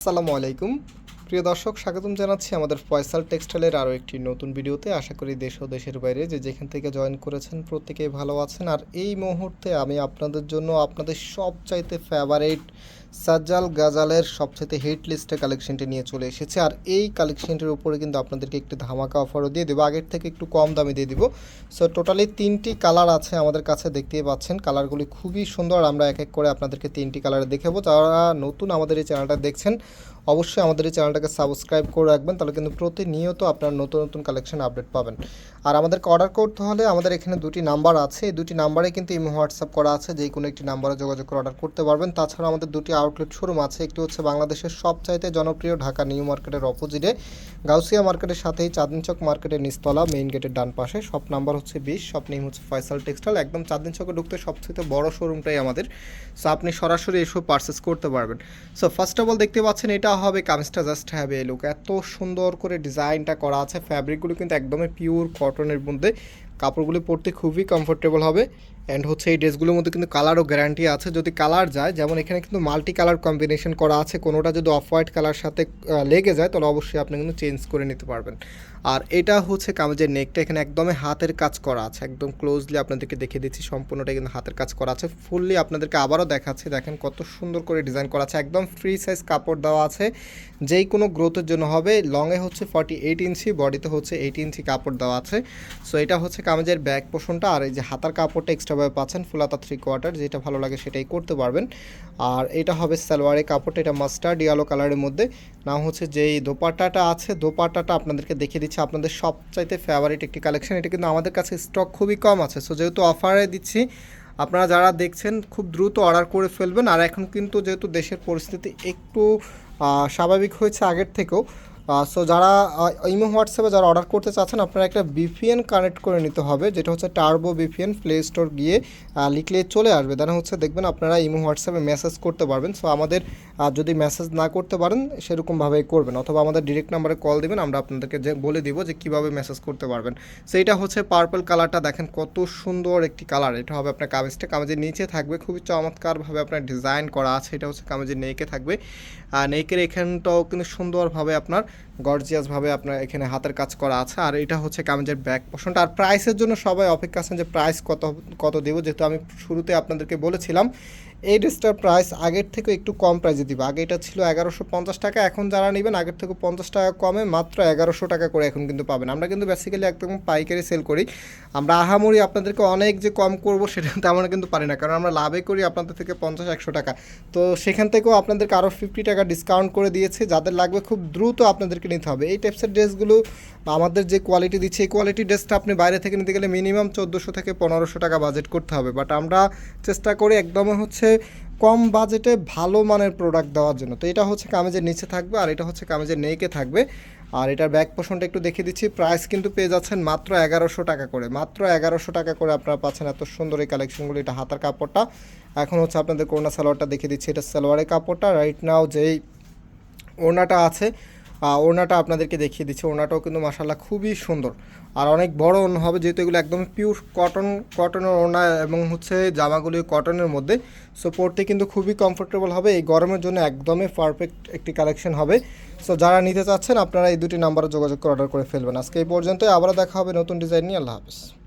আসসালামু আলাইকুম। প্রিয় দর্শক, স্বাগতম জানাচ্ছি আমাদের ফয়সাল টেক্সটাইলের আরও একটি নতুন ভিডিওতে। আশা করি দেশ ও দেশের বাইরে যে যেখান থেকে জয়েন করেছেন প্রত্যেকেই ভালো আছেন। আর এই মুহূর্তে আমি আপনাদের জন্য আপনাদের সবচাইতে ফেভারিট সাজ্জাল গাজালের সবচেয়ে হিট লিস্টে কালেকশনটি নিয়ে চলে এসেছে। আর এই কালেকশনটির উপরে কিন্তু আপনাদেরকে একটি ধামাকা অফারও দিয়ে দেবো। আগের থেকে একটু কম দামে দিয়ে দিব। সো টোটালি তিনটি কালার আছে আমাদের কাছে, দেখতেই পাচ্ছেন। কালারগুলি খুবই সুন্দর। আমরা এক এক করে আপনাদেরকে তিনটি কালারে দেখাবো যারা নতুন আমাদের এই চ্যানেলটা দেখছেন, অবশ্যই আমাদের এই চ্যানেলটাকে সাবস্ক্রাইব করে রাখবেন। তাহলে কিন্তু প্রতিনিয়ত আপনার নতুন নতুন কালেকশন আপডেট পাবেন। আর আমাদেরকে অর্ডার করতে হলে আমাদের এখানে দুটি নাম্বার আছে। এই দুটি নাম্বারে কিন্তু ইমো হোয়াটসঅ্যাপ করা আছে। যে কোনো একটি নাম্বারে যোগাযোগ করে অর্ডার করতে পারবেন। তাছাড়া আমাদের দুটি আউটলেট শোরুম আছে। একটি হচ্ছে বাংলাদেশের সবচাইতে জনপ্রিয় ঢাকা নিউ মার্কেটের অপোজিটে। গাউসিয়া মার্কেটের সাথেই চাঁদনি চক মার্কেটের নিস্তলা মেইন গেটের ডান পাশে। শপ নাম্বার হচ্ছে বিশ, শপ নেম হচ্ছে ফয়সাল টেক্সটাইল। একদম চাঁদনি চকে ঢুকতে সবচেয়ে বড় শোরুমটাই আমাদের। সো আপনি সরাসরি এসব পারচেস করতে পারবেন। সো ফার্স্ট অফ অল দেখতে পাচ্ছেন, এটা হবে কামিজটা জাস্ট হ্যাভ এ লুক এত সুন্দর করে ডিজাইনটা করা আছে। ফ্যাব্রিকগুলো কিন্তু একদমই পিওর কটনের মধ্যে। কাপড়গুলি পরতে খুবই কমফোর্টেবল হবে। অ্যান্ড হচ্ছে এই ড্রেসগুলোর মধ্যে কিন্তু কালারও গ্যারান্টি আছে। যদি কালার যায়, যেমন এখানে কিন্তু মাল্টি কালার কম্বিনেশন করা আছে, কোনোটা যদি অফ হোয়াইট কালার সাথে লেগে যায়, তাহলে অবশ্যই আপনি কিন্তু চেঞ্জ করে নিতে পারবেন। আর এটা হচ্ছে কামিজের নেকটা এখানে একদমই হাতের কাজ করা আছে। একদম ক্লোজলি আপনাদেরকে দেখিয়ে দিচ্ছি সম্পূর্ণটা কিন্তু হাতের কাজ করা আছে। ফুললি আপনাদেরকে আবারও দেখাচ্ছি, দেখেন কত সুন্দর করে ডিজাইন করা আছে। একদম ফ্রি সাইজ কাপড় দেওয়া আছে। যেই কোনো গ্রোথের জন্য হবে লংয়ে হচ্ছে ফর্টি এইট ইঞ্চি বডিতে হচ্ছে এইট ইঞ্চি কাপড় দেওয়া আছে। সো এটা হচ্ছে কামিজের ব্যাক পোষণটা আর এই যে হাতার কাপড়টা এক্সট্রাভাবে পাচ্ছেন ফুলাতা থ্রি কোয়ার্টার যেটা ভালো লাগে সেটাই করতে পারবেন। আর এটা হবে সালোয়ারের কাপড়টা, এটা মাস্টার্ড ইয়ালো কালারের মধ্যে। না হচ্ছে যেই দোপাট্টাটা আছে, দোপাট্টাটা আপনাদেরকে দেখিয়ে দিচ্ছি আপনাদের সবচাইতে ফেভারিট একটি কালেকশন এটা কিন্তু আমাদের কাছে স্টক খুবই কম আছে। সো যেহেতু অফারে দিচ্ছি, আপনারা যারা দেখছেন, খুব দ্রুত অর্ডার করে ফেলবেন। আর এখন কিন্তু যেহেতু দেশের পরিস্থিতি একটু স্বাভাবিক হয়েছে আগের থেকেও সো যারা ইমো হোয়াটসঅ্যাপে যারা অর্ডার করতে চাচ্ছেন, আপনারা একটা বিপিএন কানেক্ট করে নিতে হবে, যেটা হচ্ছে টার্বো বিপিএন প্লে স্টোর গিয়ে লিখলে চলে আসবে। দেন হচ্ছে দেখবেন আপনারা ইমো হোয়াটসঅ্যাপে মেসেজ করতে পারবেন। সো আমাদের যদি মেসেজ না করতে পারেন সেরকমভাবে করবেন। অথবা আমাদের ডিরেক্ট নাম্বারে কল দিবেন, আমরা আপনাদেরকে যে, বলে দিব যে, কীভাবে মেসেজ করতে পারবেন। সেইটা হচ্ছে পার্পল কালারটা দেখেন কত সুন্দর একটি কালার এটা হবে আপনার কামিজটা কামিজের নিচে থাকবে, খুবই চমৎকারভাবে আপনার ডিজাইন করা আছে। এটা হচ্ছে কামিজের নেকে থাকবে। আর নেকের এখানটাও কিন্তু সুন্দরভাবে আপনার গর্জিয়াসভাবে আপনার এখানে হাতের কাজ করা আছে। আর এটা হচ্ছে কামিজের ব্যাক পোর্শনটা আর প্রাইসের জন্য সবাই অপেক্ষা আছেন যে প্রাইস কত কত দেব? যেহেতু আমি শুরুতে আপনাদেরকে বলেছিলাম, এই ড্রেসটার প্রাইস আগের থেকে একটু কম প্রাইসে দিব। আগে এটা ছিল এগারোশো পঞ্চাশ টাকা, এখন যারা নেবেন, আগের থেকে পঞ্চাশ টাকা কমে মাত্র এগারোশো টাকা করে এখন কিন্তু পাবেন। আমরা কিন্তু বেসিক্যালি একদম পাইকারি সেল করি। আমরা আহামরি আপনাদেরকে অনেক যে কম করব সেটা তেমন কিন্তু পারি না। কারণ আমরা লাভে করি আপনাদের থেকে পঞ্চাশ, একশো টাকা। তো সেখান থেকেও আপনাদেরকে আরও ফিফটি টাকা ডিসকাউন্ট করে দিয়েছে। যাদের লাগবে খুব দ্রুত আপনাদেরকে নিতে হবে। এই টাইপসের ড্রেসগুলো আমাদের যে কোয়ালিটি দিচ্ছে, এই কোয়ালিটি ড্রেসটা আপনি বাইরে থেকে নিতে গেলে মিনিমাম চোদ্দোশো থেকে পনেরোশো টাকা বাজেট করতে হবে। বাট আমরা চেষ্টা করি একদমই হচ্ছে কম বাজেটে ভালো মানের প্রোডাক্ট দেওয়ার জন্য। তো এটা হচ্ছে কামেজের নিচে থাকবে আর এটা হচ্ছে কামেজের নেকে থাকবে। আর এটার ব্যাক পোষণটা একটু দেখিয়ে দিচ্ছি। প্রাইস কিন্তু পেয়ে যাচ্ছেন মাত্র এগারোশো টাকা করে। মাত্র এগারোশো টাকা করে আপনারা পাচ্ছেন এত সুন্দর এই কালেকশনগুলো এটা হাতার কাপড়টা। এখন হচ্ছে আপনাদের করোনা সালোয়ারটা দেখিয়ে দিচ্ছি। এটা সালোয়ারের কাপড়টা। রাইট নাও যেই ওড়নাটা আছে ওড়নাটা আপনাদেরকে দেখিয়ে দিচ্ছি। ওড়নাটাও কিন্তু মাসাল্লাহ খুবই সুন্দর। আর অনেক বড় ওড়না হবে, যেহেতু এগুলো একদম পিওর কটন কটনের ওড়না এবং হচ্ছে জামাগুলি কটনের মধ্যে। সো পরতে কিন্তু খুবই কমফোর্টেবল হবে। এই গরমের জন্য একদমই পারফেক্ট একটি কালেকশন হবে। সো যারা নিতে চাচ্ছেন, আপনারা এই দুটি নাম্বারে যোগাযোগ করে অর্ডার করে ফেলবেন। আজকে এই পর্যন্ত আবার দেখা হবে নতুন ডিজাইন নিয়ে। আল্লাহ হাফিজ।